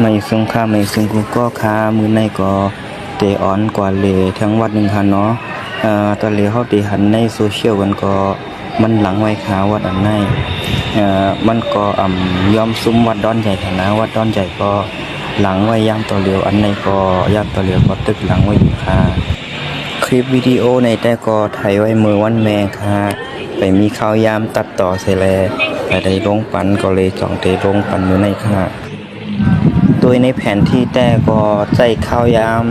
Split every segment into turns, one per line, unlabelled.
ไม่สงค่าไม่ซึ่งกูก็ค้ามือในก็เตออนกว่าเลยทั้งวัดหนึ่งคันเนาะเอ่อตอนเลยเขาตีหันในโซเชียลกันก็มันหลังไว้ขาวัดอันในเอ่อมันก็อ่ำยอมซุ้มวัดดอนใหญ่ฐานะวัดดอนใหญ่ก็หลังไว้ย่างตัวเลียวอันในก็ย่างตัวเลียวก็ตึกหลังไว้อยู่ค่ะคลิปวิดีโอในแต่ก็ถ่ายไว้มือวันแม่ค่ะ ไปมีข้าวยามตัดต่อเสร็จแล้วแต่ได้ลงปันก็เลยจ่องเตลงปันมือในค่ะ โดยในแผนที่แต่ก็ใจข้าวยาม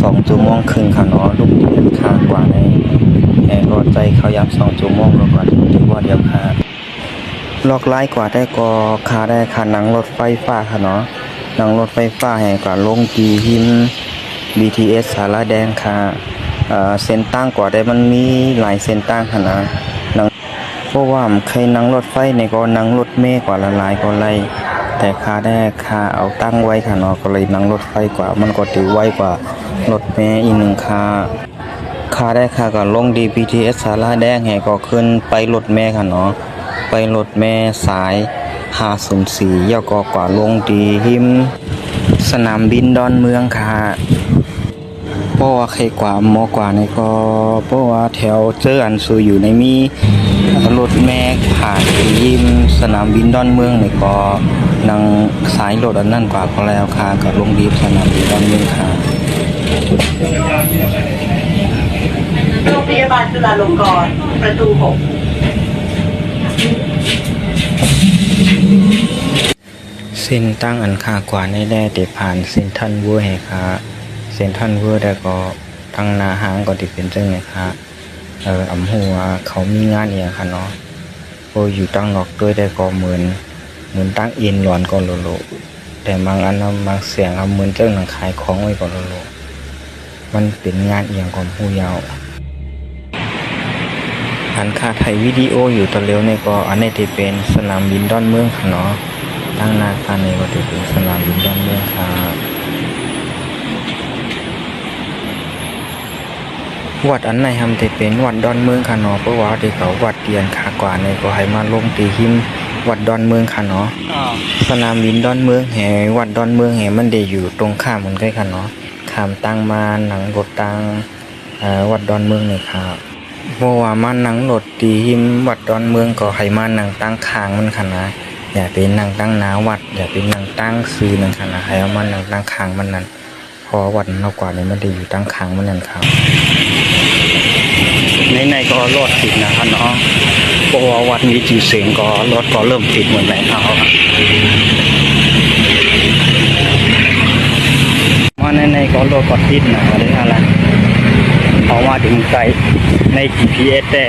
สองชั่วโมงครึ่งค่ะเนาะลูกเดียนค่ากว่าในแอร์ก็ใจข้าวยามสองชั่วโมงแล้วก็ถึงที่ว่าเดียวค่ะลอกไล่กว่าได้ก็คาได้ค่าหนังรถไฟฟ้าค่ะเนาะหนังรถไฟฟ้าแห่งกว่าลงกีหิม BTS สาราแดงค่ะเส้นตั้งกว่าได้มันมีหลายเส้นตั้งค่ะนะเพราะว่าเคยนั่งรถไฟในก็นั่งรถเมล์กว่าละลายก็ไล่ แต่ค่าได้ค่าเอาตั้งไว้ค่ะเนาะก็เลยนั่งรถไฟกว่า มันก็ถือไวกว่ารถเมล์อีกหนึ่งค่าค่าได้ค่าก็ลงดี BTS สาราแดงแห่ก็ขึ้นไปรถเมล์ค่ะเนาะไปรถเมล์สาย504ย่อก็กว่าลงดีหิม สนามบินดอนเมืองค่ะ ราะว่าใครกว่าหมอกว่านี่ก็เพราะว่าแถวเจออันซูอยู่ในมีรถแม่ผ่านไปยิมสนามบินดอนเมืองนี่ก็นั่งสายรถอันนั่นกว่าก็แล้วค่ะกับลงดีสนามบินดอนเมืองค่ะ
โรงพยาบาลจุฬาลงกรณ์ประตูหก
เส้นตั้งอันค่ากว่าในแร่แต่ผ่านเส้นทันเวอร์ให้ค่ะ เส้นทันเวอร์ได้ก็ทางนาหางก็ติดเป็นจังไงค่ะเอออำหัวเขามีงานเนี่ยค่ะเนาะโออยู่ตั้งนอกด้วยได้ก็เหมือนเหมือนตั้งเอินหลอนก่อนโลโลแต่บางอันบางเสียงเอาเหมือนเจ้าหนังขายของไว้ก่อนโลโลมันเป็นงานเอียงของผู้ยาวอันค่าไทยวิดีโออยู่ตอเร็วนี่ก็อันนี้ที่เป็นสนามบินดอนเมืองค่ะเนาะตั้งนาคาในก็ที่เป็นสนามบินดอนเมืองค่ะ วัดอันไหนทำแต่เป็นวัดดอนเมืองค่ะเนาะเพราะว่าที่เขาวัดเตียนขากว่าในก็ให้มาลงตีหิมวัดดอนเมืองค่ะเนาะสนามบินดอนเมืองแห่วัดดอนเมืองแห่มันได้อยู่ตรงข้ามเหมือนกันค่ะเนาะข้ามตั้งมาหนังรถตังเอ่อวัดดอนเมืองเลยครับเพราะว่ามาหนังรถตีหิมวัดดอนเมืองก็ให้มาหนังตั้งคางมันค่ะนะอย่าเป็นหนังตั้งหนาวัด อย่าเป็นหนังตั้งซื้อนั่นค่ะนะให้เอามาหนังตั้งคางมันนั่นเพอวัดนอกกว่านี้มันได้อยู่ตั้งคางมันนั่นครับ ในในก็รถติดนะครับเนาะเพราะว่าวัดมีจีเสียงก็รถก็เริ่มติดเหมือนไหนครับมาในในก็รถก็ติดนะได้อะไรเอามาถึงไกลใน GPS ได้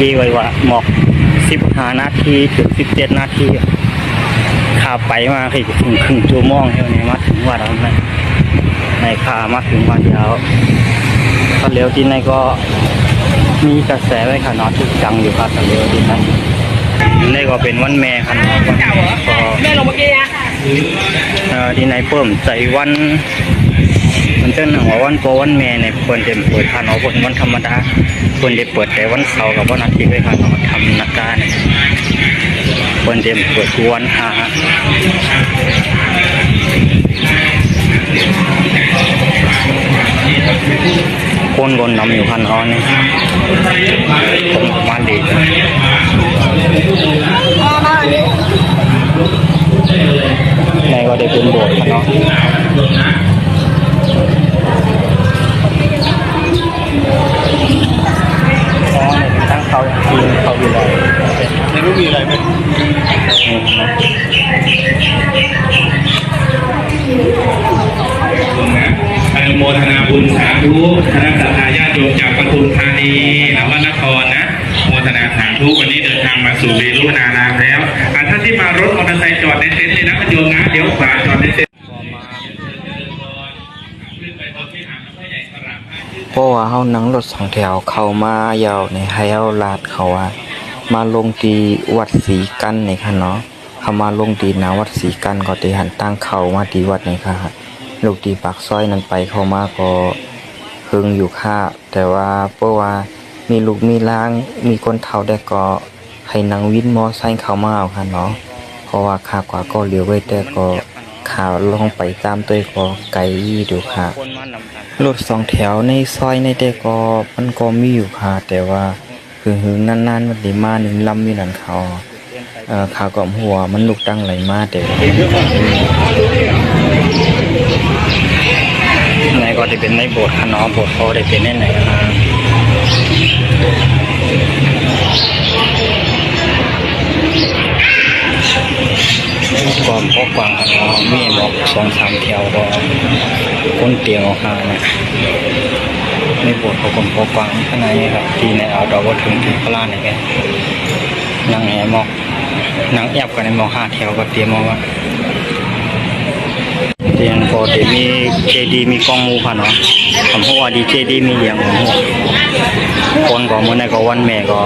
ยีไว้ว่าหมอก15นาทีถึง17นาทีขับไปมาคือถึงครึ่งชั่วโมงเท่านี้มาถึงวัดแล้วนะในขามาถึงวัดยาวถ้าเร็วที่ในก็ มีกระแสไว้ค่ะเนาะทุกจังอยู่ครับแต่เร็วดีนะนี่ก็เป็นวันแม่ครับเนาะวันแม่ก็
แม่ลงเมื่อกี้นะ
เอ่อที่ไหนเพิ่มใจวัน มันเจ้าหนังว่าวันโปรวันแม่เนี่ยควรจะเปิดค่ะเนาะวันวันธรรมดาควรจะเปิดแต่วันเสาร์กับวันอาทิตย์ไว้ค่ะเนาะทำนักการควรจะเปิดทุกวันหา คนกนนำอยู่พันอ้อนนี่ผมมาดีนะในก็ได้เป็นโบสถ์ค่ะเนาะอ๋อเนี่ยตั้งเขาทีมเขาอยู่แล้ว
ในรูปมีอะไรไหม โมทนาบุญสาธุคณะสัตยาญาติโยมจากปทุมธานีนวนครนะโมทนาสาธุวันนี้เดินทางมาสู่เวรุนารามแล้วอะท่านที่มารถมอเตอร์ไซค์จอดในเต็นท์เลยนะคุณโยมนะเดี๋ยวขวาจอดในเต็นท์
เพราะว่าเฮานั่งรถสองแถวเข้ามายาวในให้เฮาลาดเขาว่า มาลงทีวัดศรีกันนี่ค่ะเนาะเขามาลงทีนาวัดศรีกันก็ที่หันตั้งเขามาที่วัดนี่ค่ะ ลูกที่ปากซอยนั้นไปเข้ามาก็เพิ่งอยู่ค่ะแต่ว่าเพราะว่ามีลูกมีล้างมีคนเฒ่าได้ก็ให้นั่งวินมอไซค์เข้ามาเอาค่ะเนาะเพราะว่าค่ากว่าก็เหลือไว้แต่ก็
ข่าวลองไปตามตัวก็ไกลดูค่ะรถสองแถวในซอยในแต่ก็มันก็มีอยู่ค่ะ แต่ว่าคือหึงนานๆมันด้มาหนึ่งลำอยู่นั่นเขาเอ่อข่าวกับหัวมันลุกตั้งไหลมาแต่ ไหนก็จะเป็นในโบสถ์ค่ะนาะโบสถ์เขาได้เป็นในไหนค่ะความพอกวางค่ะเนาะมีบอกสองสามแถวก็ก้นเตียงเอาค่ะนะในโบสถ์เขากลมโปกวางข้างในครับที่ในเอาดอกว่าถึงถึงพระลานไหนแกนางแอบมอกนางแอบกันในมอกห้าแถวก็เตรียมมาว่า เตียงพอเดี๋ยวมีเจดีมีกองมูค่ะเนาะผมพราะว่าดีเจดีมีเลี้ยงผมคนก็มื่อในก็วันแม่ก็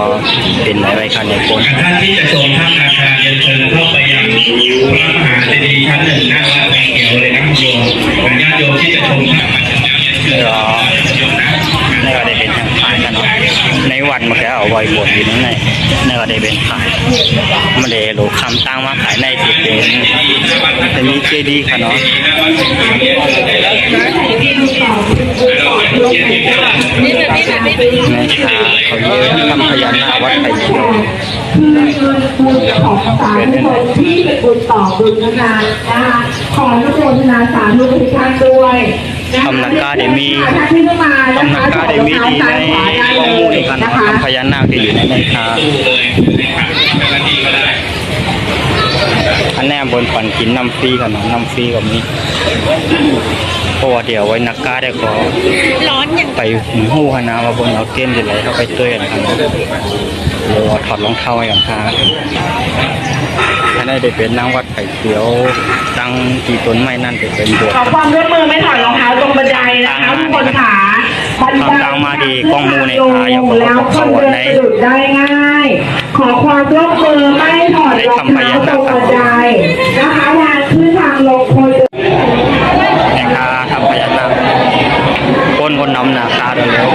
เป็นอะไรกันเนี่ยคน
ท่านที่จะส่งท่านอาคาเรียนเชิญเข้าไปยังพระมหาเจดีย์ชั้นหนึ่งหน้าวัดแตงเขียวเลยนะโยมญาติโยมที่จะชมถ้ำมาถึงแล้วเรียนเชิญ
ในวัดมันก็เอาไว้บทอยู่นั่นในนี่ก็ได้เป็นขายมันได้รู้คำตั้งมาขายในที่เป็นแต่มีเจดีย์ค่ะเนาะ
นี่แบบนี้แบบนี้
ในชาเขาเยอะทำพญานาควัดไผ่เขียว
คือบุญของสาธุที่เป็นบุญต่อบุญนานนะคะขออนุโมทนาสาธุทุกท่านด้วยะคะ
ทำนักกาเดมี
ท่านที่ไม่มานะ
ทำนั
คะ
กกาเดมีดีในอมูลกัน
นะ
เนาะ
คะ
ทำพญานาคที่อยู่ในในชาอันแน่บนฝันกินน้ำฟรีกันเนาะน้ำฟรีกับนี้เพราะว่าเดี๋ยวไว้นักกาได้ก็
ร้อนอย่าง
ไปหูหูคณะว่าบนเอาเต้นจะไหลเข้าไปเต้ยนะครับหรือว่าถอดรองเท้าให้กันค่ะอันนี้ได้เป็นนางวัดไผ่เขียว ตั้งกี่ต้นไม้นั่นจะเป็นบวช
ขอความร่วมมือไม่ถอดรองเท้าตรงบันไดนะคะทุกคนขาบันได
ทำตามมาดีกล้องมูในขาอย่าบอกว่า
แล้ว
เขา
คน
วัน
เดิน
ไหน
สะดุดได้ง่าย ขอความร่วมมือไม่ถอดรองเท้าตรงบันไดนะคะทางขึ้นทางลงคนเดิน
ในขาทำพญานาคก้นคนนำหนาคาเร็ว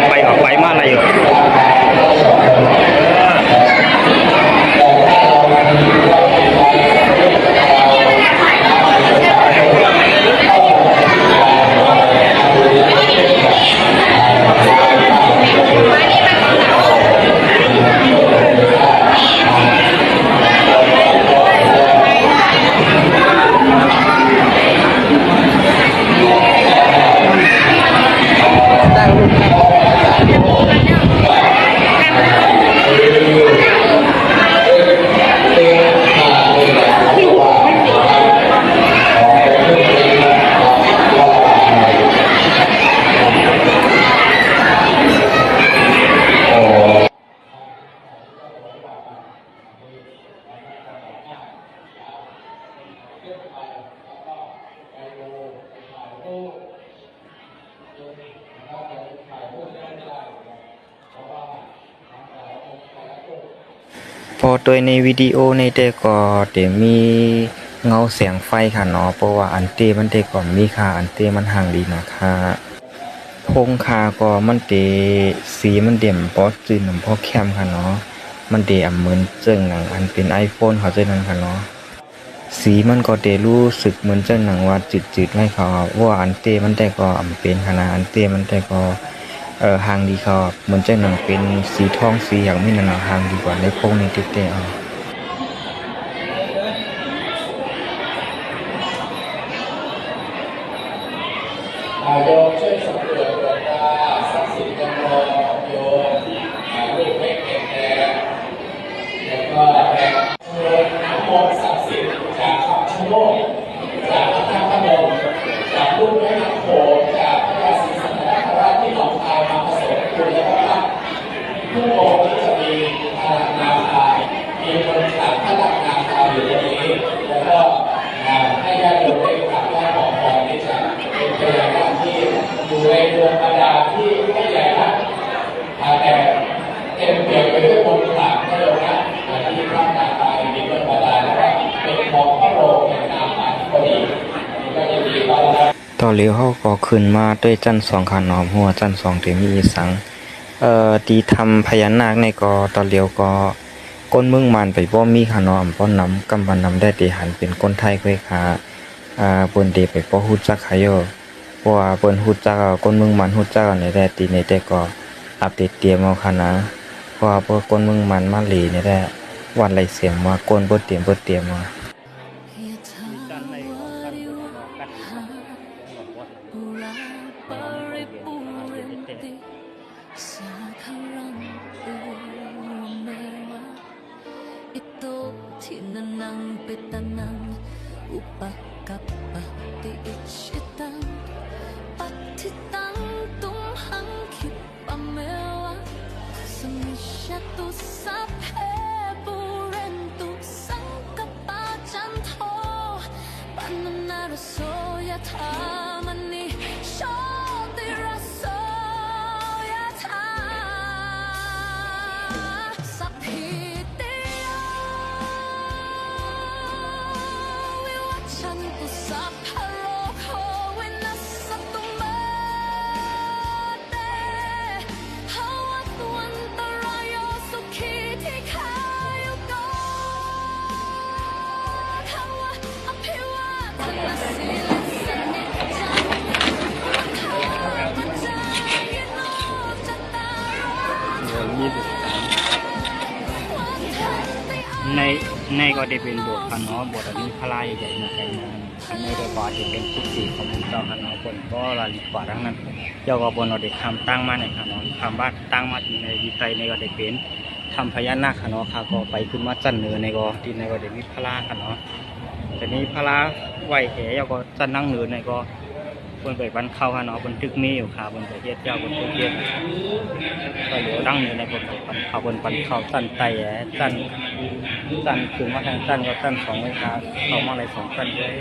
งไปออกไปมาอะไรอยู่ ไปแล้วก็ไปดูไปถ่ายรูปดูนะถ่ายรูปได้ไม่ได้เพราะว่า
พอตัวในวิดีโอในเตก็เตมีเงาเสียงไฟค่ะเนาะเพราะว่าอันเตมันเตก่อนมีค่ะอันเตมันห่างดีนะคะพงคาก็มันเตสีมันเด่มปอสจีนหลวงพ่อแคมค่ะเนาะมันเดอ่ำเหมือนเจิงหนังอันเป็นไอโฟนเขาเจอนั้นค่ะเนาะ สีมันก็เตรู้สึกเหมือนเจ้าหนังว่าจืดๆให้เขาว่าอันเตมันแต่ก็อำเป็นขนาดอันเตมันแต่ก็เอ่อหางดีเขาเหมือนจะหนังเป็นสีทองสีอย่างไม่นานหางดีกว่าในโพงในติ๊กเตเอา
อา วงบรรดาที่ไม่ใหญ่นักอ่าแต่เต็มเปี่ยมไปด้วยมนต์ขลังนะโยมนะที่พระนาคามีดวงบรรดาแล้วก็เป็นของพระโรงแห่งนาคาธิบดีก็จะมีบารมี
ต่อเลี้ยวเขาก็ขึ้นมาด้วยจันสองขานอมหัวจันสองเตมีอีสังเอ่อตีทำพญานาคในก็ตอนเลี้ยวก็ก้นมืองมันไปบ่มีขานอมป้อนน้ำกำบันน้ำได้ตีหันเป็นคนไทยเคยค้าอ่าเปิ้นเดไปบ่ฮู้จักขายอ เพราะว่าเปิ้นฮู้จักก้นเมืองมันฮู้จักในได้ตีในแต่ก็อัปเดตเตรียมเอาค่ะนะเพราะว่าเปิ้นก้นเมืองมันมาหลีในแหละวันไรเสียงมาก้นบ่เตรียมบ่เตรียมมา
ที่นั่งไปตั้งนานอุปกับปฏิชิตา 뒷땅동 한깃밤에 와숨이 샤도 쌉해보랜 또 쌍꺼 빠잔 더 받는 나로서야 다
ในในก็ได้เป็นบสถ์พระเนาะบสถ์อันนี้พลายใหญ่ๆนะใครนะอันนี้ก็ก็จะเป็นทุกสีของพระเจ้าพระเนาะคนก็ลาลิกว่าทั้งนั้น เจ้าก็บนเราได้คำตั้งมาในพระเนาะคำว่านตั้งมาที่ในวิไตในก็ได้เป็นทำพญานาคค่ะเนาะค่ะก็ไปขึ้นมาจันเนือในก็ที่ในก็ได้มีพลาค่ะเนาะ แต่นี้พระลาไหวแหย่ก็จันนั่งเหนือในก็บนไปบันเข้าฮะเนาะบนตึกมีอยู่ค่ะบนไปเฮ็ดเจ้าบนตึกเฮ็ดก็เหลือดังเหนือในบนไปบันเข้าบนบันเข้าจันไตแหจันสั้นคือมาทางสั้นก็สั้นสองเลยครับสองมาเลยสองสั้นเลย